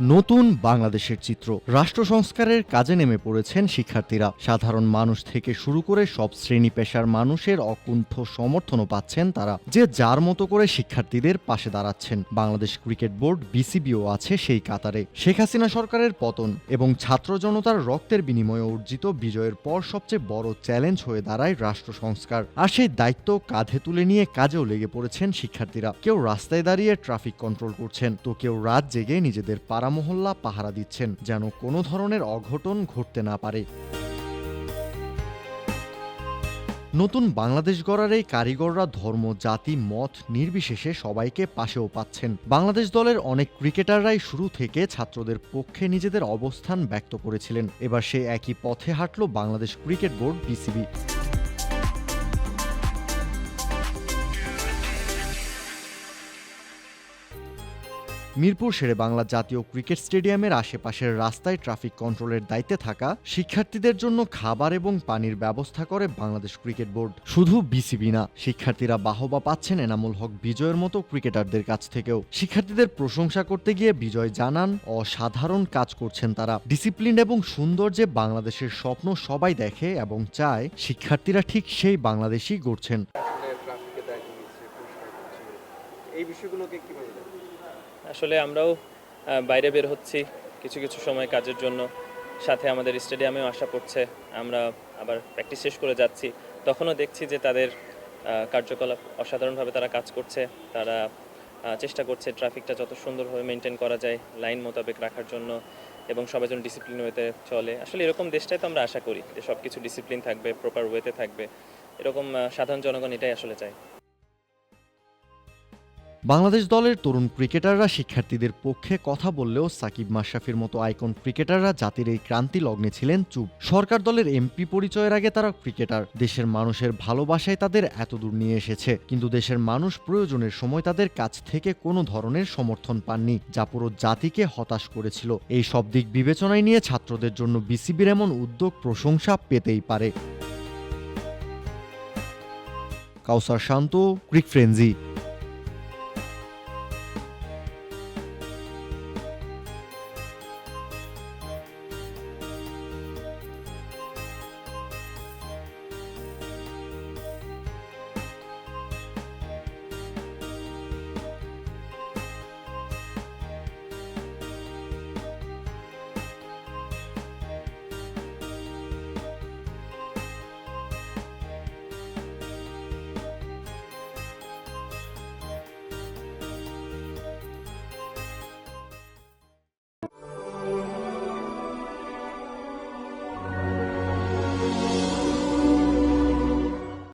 নতুন বাংলাদেশের চিত্র। রাষ্ট্র সংস্কারের কাজে নেমে পড়েছেন শিক্ষার্থীরা। সাধারণ মানুষ থেকে শুরু করে সব শ্রেণি পেশার মানুষের অকুণ্ঠ সমর্থনও পাচ্ছেন তারা। যে যার মতো করে শিক্ষার্থীদের পাশে দাঁড়াচ্ছেন। বাংলাদেশ ক্রিকেট বোর্ড, বিসিবিও আছে সেই কাতারে। শেখ হাসিনা সরকারের পতন এবং ছাত্র জনতার রক্তের বিনিময়ে অর্জিত বিজয়ের পর সবচেয়ে বড় চ্যালেঞ্জ হয়ে দাঁড়ায় রাষ্ট্র সংস্কার। আর সেই দায়িত্ব কাঁধে তুলে নিয়ে কাজেও লেগে পড়েছেন শিক্ষার্থীরা। কেউ রাস্তায় দাঁড়িয়ে ট্রাফিক কন্ট্রোল করছেন। তো কেউ রাত জেগে নিজেদের পাড়া মহল্লা পাহারা দিচ্ছেন, যেন কোনো ধরনের অঘটন ঘটতে না পারে। নতুন বাংলাদেশ গড়ার এই কারিগররা ধর্ম, জাতি, মত নির্বিশেষে সবাইকে পাশেও পাচ্ছেন। বাংলাদেশ দলের অনেক ক্রিকেটাররাই শুরু থেকে ছাত্রদের পক্ষে নিজেদের অবস্থান ব্যক্ত করেছিলেন। এবার সে একই পথে হাঁটল Bangladesh cricket board BCB. Mirpur Shere Bangla জাতীয় ক্রিকেট স্টেডিয়ামের আশেপাশের রাস্তায় ট্রাফিক কন্ট্রোলের দায়িত্বে থাকা শিক্ষার্থীদের জন্য খাবার এবং পানির ব্যবস্থা করে বাংলাদেশ ক্রিকেট বোর্ড। শুধু বিসিবি না, শিক্ষার্থীরা বাহবা পাচ্ছেন এনামুল হক বিজয়ের মতো ক্রিকেটারদের কাছ থেকেও। শিক্ষার্থীদের প্রশংসা করতে গিয়ে বিজয় জানান, অসাধারণ কাজ করছেন তারা। ডিসিপ্লিন এবং সুন্দর যে বাংলাদেশের স্বপ্ন সবাই দেখে এবং চায়, শিক্ষার্থীরা ঠিক সেই বাংলাদেশই গড়ছেন আসলে ট্রাফিকের দায়িত্ব নিচ্ছে পরিষ্কার করছে এই বিষয়গুলোকে কীভাবে আসলে আমরাও বাইরে বের হচ্ছি কিছু কিছু সময় কাজের জন্য। সাথে আমাদের স্টেডিয়ামেও আসা পড়ছে। আমরা আবার প্র্যাকটিস শেষ করে যাচ্ছি। তখনও দেখছি যে তাদের কার্যকলাপ অসাধারণভাবে তারা কাজ করছে। তারা চেষ্টা করছে ট্রাফিকটা যত সুন্দরভাবে মেনটেন করা যায় লাইন মোতাবেক রাখার জন্য এবং সবাই যেন ডিসিপ্লিন ওয়েতে চলে। আসলে এরকম দেশটাই তো আমরা আশা করি যে সব কিছু ডিসিপ্লিন থাকবে প্রপার ওয়েতে থাকবে। এরকম সাধারণ জনগণ এটাই আসলে চায়। বাংলাদেশ দলের তরুণ ক্রিকেটাররা শিক্ষার্থীদের পক্ষে কথা বললেও সাকিব মাশরাফির মতো আইকন ক্রিকেটাররা জাতির এই ক্রান্তি লগ্নে ছিলেন চুপ। সরকার দলের এমপি পরিচয়ের আগে তারা ক্রিকেটার। দেশের মানুষের ভালোবাসায় তাদের এত দূর নিয়ে এসেছে। কিন্তু দেশের মানুষ প্রয়োজনের সময় তাদের কাছ থেকে কোনো ধরনের সমর্থন পাননি, যা পুরো জাতিকে হতাশ করেছিল। এই সব দিক বিবেচনায় নিয়ে ছাত্রদের জন্য বিসিবির এমন উদ্যোগ প্রশংসা পেতেই পারে। কাউসার শান্ত, ক্রিক ফ্রেঞ্জি